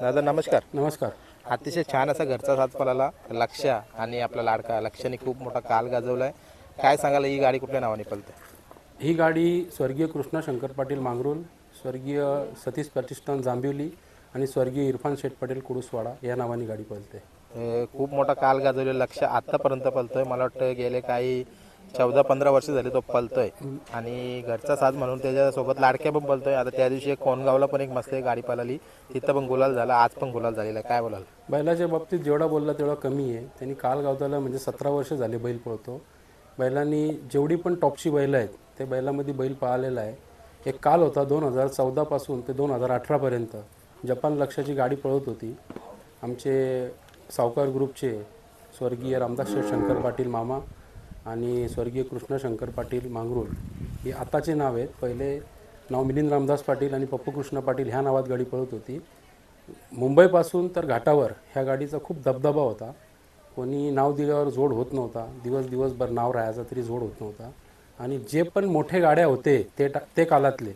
दादा नमस्कार. नमस्कार. अतिशय छान असा घरचा साथ पळाला लक्ष आणि आपला लाडका लक्षाने खूप मोठा काल गाजवलाय. काय सांगाल ही गाडी कुठल्या नावाने पळते ही गाडी स्वर्गीय कृष्णा शंकर पाटील मांगरुल स्वर्गीय सतीश प्रतिष्ठान जांभिवली आणि स्वर्गीय इरफान शेठ पटेल कुडूसवाडा या नावाने गाडी पळते खूप मोठा काल गाजवलेला लक्ष आतापर्यंत पळतोय मला वाटतं गेले काही चौदा पंधरा वर्ष झाले तो पलतोय. आणि घरचा साथ म्हणून त्याच्यासोबत लाडक्या पण पलतोय. आता त्या दिवशी एक कोणगावला पण एक मस्त एक गाडी पळाली. तिथं पण गुलाल झाला. आज पण गुलाल झालेला आहे. काय बोलाल? बैलाच्या बाबतीत जेवढा बोलला तेवढा कमी आहे. त्यांनी काल गावताला म्हणजे सतरा वर्ष झाले बैल पळतो. बैलांनी जेवढी पण टॉपची बैलं आहेत ते बैलामध्ये बैल पाळलेला आहे. एक काल होता दोन हजार चौदापासून ते दोन हजार अठरापर्यंत जपान लक्षाची गाडी पळत होती. आमचे सावकार ग्रुपचे स्वर्गीय रामदास शेठ शंकर पाटील मामा आणि स्वर्गीय कृष्ण शंकर पाटील मांगरूळ ही आताचे नाव आहेत. पहिले नाव मिलिंद रामदास पाटील आणि पप्पू कृष्ण पाटील ह्या नावात गाडी पळत होती. मुंबईपासून तर घाटावर ह्या गाडीचा खूप दबदबा होता. कोणी नाव दिल्यावर जोड होत नव्हता. दिवस दिवसभर नाव राहायचा तरी जोड होत नव्हता. आणि जे पण मोठे गाड्या होते ते टा ते कालातले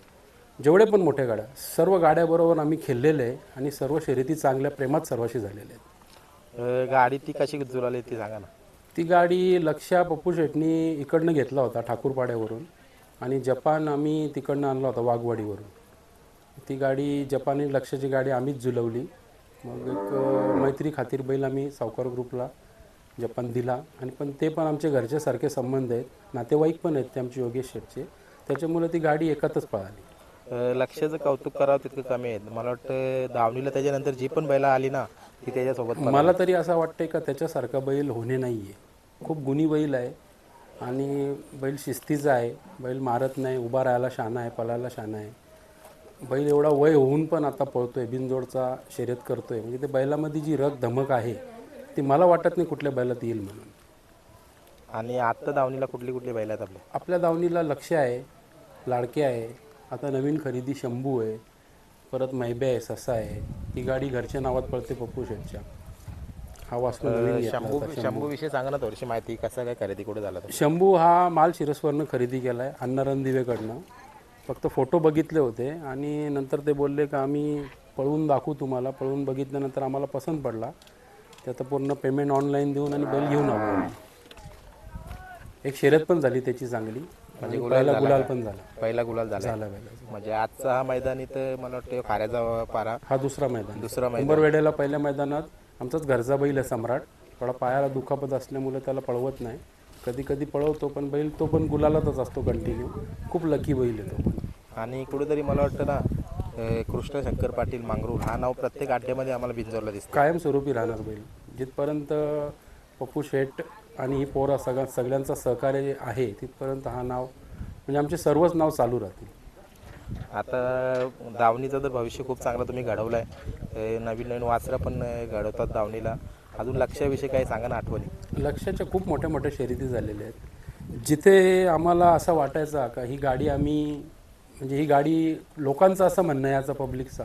जेवढे पण मोठ्या गाड्या सर्व गाड्याबरोबर आम्ही खेळलेले आहे आणि सर्व शर्यती चांगल्या प्रेमात सर्वाशी झालेले आहेत. गाडी ती कशी जुळाली ती सांगा ना. ती गाडी लक्षा पप्पू शेटनी इकडनं घेतला होता ठाकूरपाड्यावरून आणि जपान आम्ही तिकडनं आणला होता वाघवाडीवरून. ती गाडी जपानी लक्षाची गाडी आम्हीच झुलवली मग एक मैत्री खातीर बैल आम्ही सावकार ग्रुपला जपान दिला. आणि पण ते पण आमच्या घरच्यासारखे संबंध आहेत. नातेवाईक पण आहेत ते आमचे योगेश शेटचे. त्याच्यामुळे ती गाडी एकातच पळाली. लक्षाचं कौतुक करावं तितकं कमी आहे. मला वाटतं दावणीला त्याच्यानंतर जी पण बैला आली ना ती त्याच्यासोबत. मला तरी असं वाटतंय का त्याच्यासारखा बैल होणे नाही आहे खूप गुणी बैल आहे आणि बैल शिस्तीचा आहे. बैल मारत नाही उभा राहायला शाणा आहे पळायला शाणा आहे. बैल एवढा वय होऊन पण आता पळतोय बिनजोडचा शर्यत करतोय. म्हणजे ते बैलामध्ये जी रग धमक आहे ती मला वाटत नाही कुठल्या बैलात येईल म्हणून. आणि आत्ता दावणीला कुठली कुठली बैल आहेत आपल्या? आपल्या दावणीला लक्ष आहे लाडके आहे आता नवीन खरेदी शंभू आहे परत मैबे आहे ससा आहे ही गाडी घरच्या नावात पळते पप्पू शेटच्या. हा वासरू नवीन घेतला शंभू होता. शंभू विषयी सांगा ना थोडीशी माहिती कसं काय खरेदी कुठे झाला तो? शंभू हा माल शिरसवरनं खरेदी केला आहे अण्णाराम दिवेकडनं. फक्त फोटो बघितले होते आणि नंतर ते बोलले का आम्ही पळवून दाखवू तुम्हाला. पळवून बघितल्यानंतर आम्हाला पसंत पडला. ते आता पूर्ण पेमेंट ऑनलाईन देऊन आणि बैल घेऊन आलो. आम्ही. एक शर्यत पण झाली त्याची चांगली. म्हणजे पहिला गुलाल पण झाला. पहिला गुलाल झाला. झाला म्हणजे आजचा हा मैदान इथं मला वाटतं खाऱ्याचा पारा. हा दुसरा मैदान. दुसरा मैदान. उंबरवेड्याला पहिल्या मैदानात आमचाच घरचा बैल आहे सम्राट. थोडा पायाला दुखापत असल्यामुळे त्याला पळवत नाही. कधी कधी पळवतो पण बैल तो पण गुलालातच असतो कंटिन्यू खूप लकी बैल आहे तो पण. आणि कुठेतरी मला वाटतं ना अं, कृष्ण शंकर पाटील मांगरूळ हा नाव प्रत्येक अड्ड्यामध्ये आम्हाला बिंजवला दिसतं. कायमस्वरूपी राहणार बैल. जिथपर्यंत पप्पू शेठ आणि ही पोरं सगळ्या सगळ्यांचं सहकार्य जे आहे तिथपर्यंत हा नाव म्हणजे आमचे सर्वच नाव चालू राहतील. आता दावणीचं तर भविष्य खूप चांगलं तुम्ही घडवलं आहे नवीन नवीन वासरं पण घडवतात दावणीला. अजून लक्षाविषयी काही सांगा ना आठवणी. लक्षाच्या खूप मोठ्या मोठ्या शर्यती झालेल्या आहेत. जिथे आम्हाला असं वाटायचं का ही गाडी आम्ही म्हणजे ही गाडी लोकांचं असं म्हणणं आहे याचा पब्लिकचा.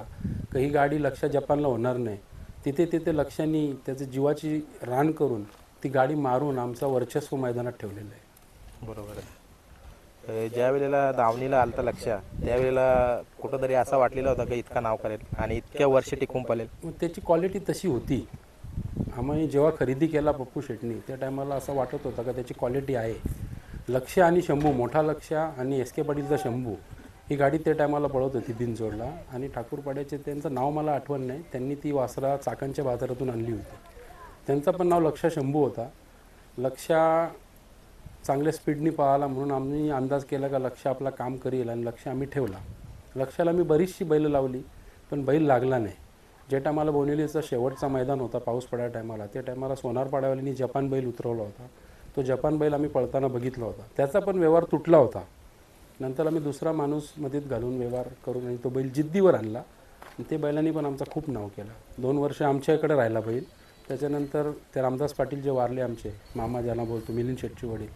का ही गाडी लक्ष जपानला होणार नाही. तिथे तिथे लक्षांनी त्याची जीवाची रान करून ती गाडी मारून आमचा वर्चस्व मैदानात ठेवलेलं आहे. बरोबर आहे. ज्या वेळेला दावणीला आलता लक्ष त्यावेळेला कुठंतरी असा वाटलेला होता की इतका नाव करेल आणि इतक्या वर्ष टिकून मग त्याची क्वालिटी तशी होती. आम्ही जेव्हा खरेदी केला पप्पू शेटनी त्या टायमाला असं वाटत होतं का त्याची क्वालिटी आहे. लक्ष आणि शंभू मोठा लक्ष आणि एस के पाटीलचा शंभू ही गाडी त्या टायमाला पळत होती बिनजोडला आणि ठाकूरपाड्याचे त्यांचं नाव मला आठवण नाही त्यांनी ती वासरा चाकांच्या बाजारातून आणली होती. त्यांचं पण नाव लक्ष शंभू होता. लक्षा चांगल्या स्पीडनी पळाला म्हणून आम्ही अंदाज केला का लक्ष आपला काम करेल आणि लक्ष आम्ही ठेवला. लक्षाला मी बरीचशी बैल लावली पण बैल लागला नाही. जे टायमाला बोनेलीचा शेवटचा मैदान होता पाऊस पडाय टायमाला. त्या टायमाला सोनार पाड्यावाल्यांनी जपान बैल उतरवला होता. तो जपान बैल आम्ही पळताना बघितला होता. त्याचा पण व्यवहार तुटला होता. नंतर आम्ही दुसरा माणूस मध्येत घालून व्यवहार करून आणि तो बैल जिद्दीवर आणला. ते बैलांनी पण आमचा खूप नाव केला. दोन वर्ष आमच्या इकडे राहिला बैल. त्याच्यानंतर ते रामदास पाटील जे वारले आमचे मामा ज्यांना बोलतो मिलिंद शेट्टी वडील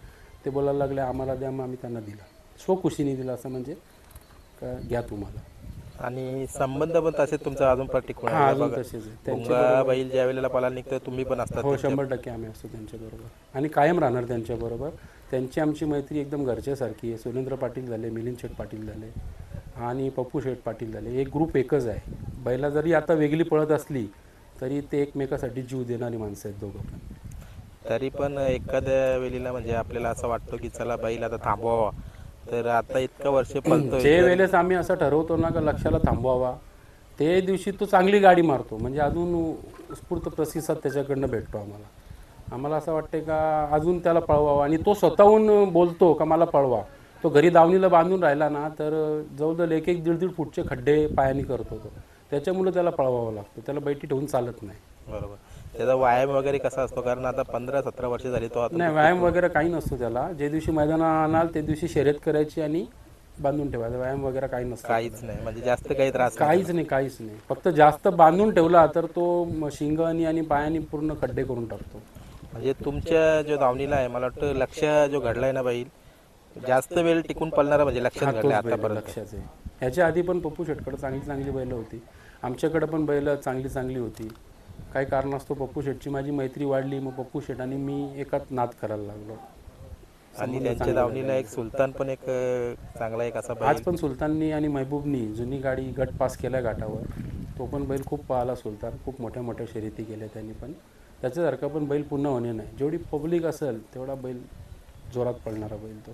ते बोलायला लागले आम्हाला द्या मग आम्ही त्यांना दिला. स्वखुशीने दिला असं म्हणजे का घ्या तुम्हाला. आणि संबंध पण तसे तुमचा अजून पण टिकून हा. अजून. तसेच आहे. त्यांचे भुंगा बैल ज्या वेळेला पळायला निघतं तुम्ही पण असतात हो शंभर टक्के आम्ही असतो त्यांच्याबरोबर आणि कायम राहणार त्यांच्याबरोबर त्यांची आमची मैत्री एकदम घरच्यासारखी आहे. सुरेंद्र पाटील झाले मिलिंद शेठ पाटील झाले आणि पप्पू शेठ पाटील झाले. एक ग्रुप एकच आहे. बैला जरी आता वेगळी पळत असली तरी ते एकमेकासाठी जीव देणारी माणसं आहेत दोघं पण. तरी पण एखाद्या वेळेला म्हणजे आपल्याला असं वाटतं की चला बैल आता थांबवावा. तर आता इतकं वर्ष पळतोय जे वेळेस आम्ही असं ठरवतो ना का लक्षाला थांबवावा. ते दिवशी तो चांगली गाडी मारतो. म्हणजे अजून उत्स्फूर्त प्रतिसाद त्याच्याकडनं भेटतो आम्हाला. आम्हाला असं वाटते का अजून त्याला पळवावा. आणि तो स्वतःहून बोलतो का मला पळवा. तो घरी दावणीला बांधून राहिला ना तर जवळजवळ एक एक दीड दीड फूटचे खड्डे पायाने करतो तो त्याच्यामुळे त्याला पळवावं लागतं. त्याला बैठी ठेवून चालत नाही. बरोबर. त्याचा व्यायाम वगैरे कसा असतो? कारण आता पंधरा सतरा वर्ष झाली तो आता नाही व्यायाम वगैरे काही नसतो त्याला. जे दिवशी मैदानात आणाल त्या दिवशी शर्यत करायची आणि बांधून ठेवायचा व्यायाम वगैरे काही नसतो. काहीच नाही. म्हणजे जास्त काही त्रास. काहीच नाही काहीच नाही. फक्त जास्त बांधून ठेवला तर तो शिंगानी आणि पायानी पूर्ण खड्डे करून टाकतो. म्हणजे तुमच्या जो दावणीला आहे मला वाटतं लक्ष जो घडलाय ना बैल जास्त वेळ टिकून पळणारा म्हणजे लक्षात घडलाय आतापर्यंत. लक्षाचे ह्याच्या आधी पण पप्पू शेटकडे चांगली चांगली बैलं होती. आमच्याकडे पण बैलं चांगली चांगली होती. काही कारणास्तव पप्पू शेटची माझी मैत्री वाढली मग पप्पू शेट आणि मी एकाच नाद करायला लागलो. आणि त्यांच्या दावणीला एक सुलतान पण एक चांगला एक असा आज पण सुलताननी आणि महबूबनी जुनी गाडी गट पास केला घाटावर. तो पण बैल खूप पाहिला सुलतान. खूप मोठ्या मोठ्या शर्यती केल्या त्यांनी पण. त्याच्यासारखा पण बैल पुन्हा होणे नाही. जेवढी पब्लिक असेल तेवढा बैल जोरात पळणारा बैल तो.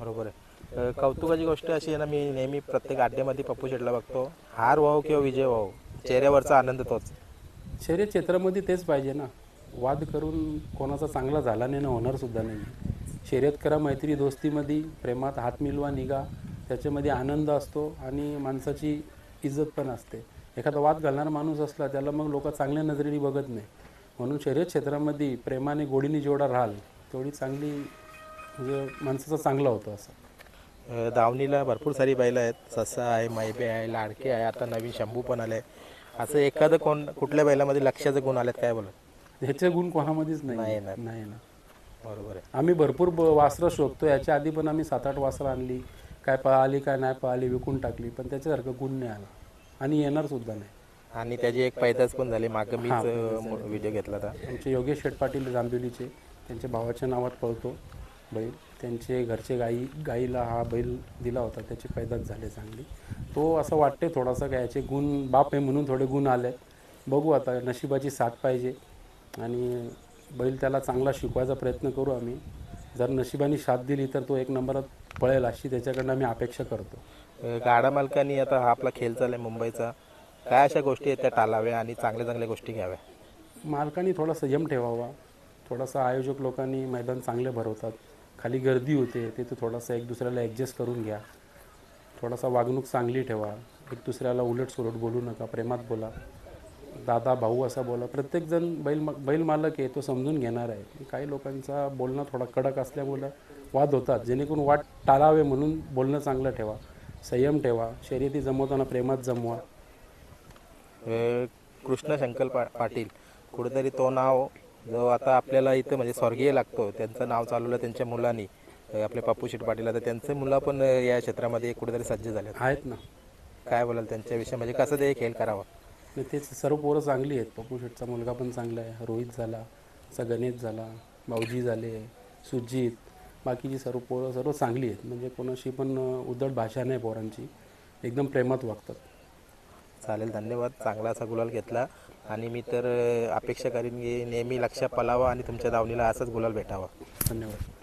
बरोबर आहे. कौतुकाची गोष्ट अशी आहे ना मी नेहमी प्रत्येक अड्ड्यामध्ये पप्पू शेटला बघतो. हार व्हाव किंवा विजय व्हावं चेहऱ्यावरचा आनंद तोच. शर्यत क्षेत्रामध्ये तेच पाहिजे ना. वाद करून कोणाचा चांगला झाला नाही ना होणार सुद्धा नाही. शर्यत करा मैत्री दोस्तीमध्ये प्रेमात हात मिलवा निघा. त्याच्यामध्ये आनंद असतो आणि माणसाची इज्जत पण असते. एखादा वाद घालणारा माणूस असला त्याला मग लोक चांगल्या नजरेने बघत नाही. म्हणून शर्यत क्षेत्रामध्ये प्रेमाने गोडीने जेवढा राहाल तेवढी चांगली म्हणजे माणसाचा चांगला होतो असं. दावणीला भरपूर सारी बैलं आहेत. ससा आहे मैबे आहे लाडके आहे. आता नवीन शंभू पण आले. असं एखादं कोण कुठल्या बैलामध्ये लक्षाचे गुण आलेत काय बोलत ह्याचे गुण कोणामध्येच नाही. नाही ना. नाही ना. बरोबर आहे. आम्ही भरपूर ब वासरं शोधतो याच्या आधी पण आम्ही सात आठ वासरं आणली. काय पळाली काय नाही पळाली विकून टाकली. पण त्याच्यासारखं गुण नाही आला. आणि येणार सुद्धा नाही. आणि त्याची एक पैदास पण झाली. मागं मीच व्हिडिओ घेतला होता. आमचे योगेश शेठ पाटील जांभिवलीचे त्यांच्या भावाच्या नावात पळतो बैल. त्यांचे घरचे गाई गाईला हा बैल दिला होता त्याची पैदास झाली चांगली. तो असं वाटते थोडासा काय याचे गुण बाप आहे म्हणून थोडे गुण आले बघू आता नशिबाची साथ पाहिजे. आणि बैल त्याला चांगला शिकवायचा प्रयत्न करू आम्ही. जर नशिबाने साथ दिली तर तो एक नंबरात पळेल अशी त्याच्याकडनं आम्ही अपेक्षा करतो. गाडा मालकांनी आता हा आपला खेळ चाललाय मुंबईचा. काय अशा गोष्टी आहेत त्या टाळाव्या आणि चांगल्या चांगल्या गोष्टी घ्याव्या? मालकांनी थोडा संयम ठेवावा. थोडासा आयोजक लोकांनी मैदान चांगले भरवतात. खाली गर्दी होते ते तो थोडासा एक दुसऱ्याला ॲडजस्ट करून घ्या. थोडासा वागणूक चांगली ठेवा. एक दुसऱ्याला उलट सुलट बोलू नका प्रेमात बोला. दादा भाऊ असा बोला. प्रत्येकजण बैल बैल मालक आहे तो समजून घेणार आहे. काही लोकांचा बोलणं थोडा कडक असल्यामुळं वाद होतात. जेणेकरून वाद टाळावे म्हणून बोलणं चांगलं ठेवा. संयम ठेवा. शर्यती जमवताना प्रेमात जमवा. कृष्ण शंकर पाटील. कुठेतरी तो नाव जो आता आपल्याला इथं म्हणजे स्वर्गीय लागतो त्यांचं नाव चालवलं त्यांच्या मुलांनी आपले पप्पू शेट पाटील आता त्यांचे मुलं पण या क्षेत्रामध्ये कुठेतरी सज्ज झाले आहेत ना. काय बोलाल त्यांच्याविषयी? म्हणजे कसं ते खेळ करावा? नाही तेच सर्व पोरं चांगली आहेत. पप्पू शेटचा मुलगा पण चांगला आहे. रोहित झाला असा गणेश झाला भाऊजी झाले सुजित बाकीची सर्व पोरं सर्व चांगली आहेत. म्हणजे कोणाशी पण उद्धट भाषा नाही पोरांची. एकदम प्रेमात वागतात. चालेल धन्यवाद. चांगला असा गुलाल घेतला. आणि मी तर अपेक्षा करीन की नेहमी लक्षात पलावा आणि तुमच्या धावणीला असाच गुलाल भेटावा. धन्यवाद.